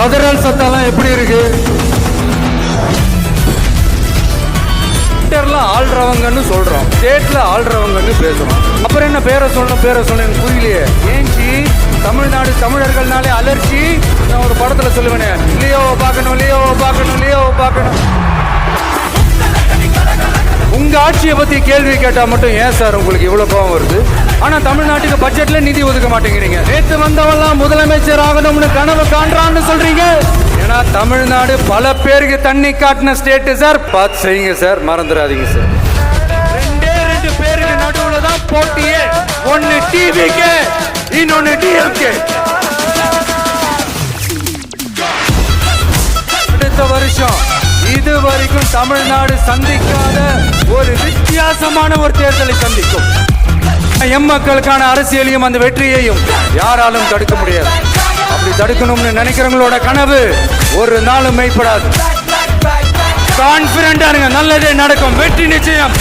கதறல் சத்தம்லாம் எப்படி இருக்கு? ட்விட்டர்ல ஆள்றவங்கன்னு சொல்றோம். ஸ்டேட்ல ஆள்றவங்கன்னு பேசுறோம். அப்புறம் என்ன பேரை சொல்லணும் பேரை சொல்லணும் எனக்கு புரியலையே. ஏஞ்சி தமிழ்நாடு தமிழர்கள்னாலே அலர்ச்சி. நான் ஒரு படத்துல சொல்லுவேனே லியோவை பார்க்கணும் லியோவை பார்க்கணும் லியோவை பார்க்கணும். ஆட்சியை பத்தி கேள்வி கேட்டா மட்டும் ஏன் சார் உங்களுக்கு இவ்வளவு கோபம் வருது? ஆனா தமிழ்நாட்டுக்கு பட்ஜெட்ல நிதி ஒதுக்க மாட்டேங்கிறீங்க. நேற்று வந்தவெல்லாம் முதலமைச்சர் ஆகணும்னு கனவு காண்றான்னு சொல்றீங்க. ஏன்னா தமிழ்நாடு பல பேருக்கு தண்ணி காட்டின ஸ்டேட் சார். பார்த்து செய்யுங்க சார் மறந்துடாதீங்க சார். ரெண்டே ரெண்டு பேருக்கு நடுவுல தான் போட்டியே. ஒன்னு டிவிக்கு இன்னொன்னு டிஎம்கே அடுத்த வருஷம் இது வரைக்கும் தமிழ்நாடு சந்திக்காத ஒரு வித்தியாசமான ஒரு தேர்தலை சந்திக்கும். எம் மக்களுக்கான அரசியலையும் அந்த வெற்றியையும் யாராலும் தடுக்க முடியாது. அப்படி தடுக்கணும்னு நினைக்கிறவங்களோட கனவு ஒரு நாளும் மெய்ப்படாது. கான்பிடண்டா இருங்க. நல்லதே நடக்கும். வெற்றி நிச்சயம்.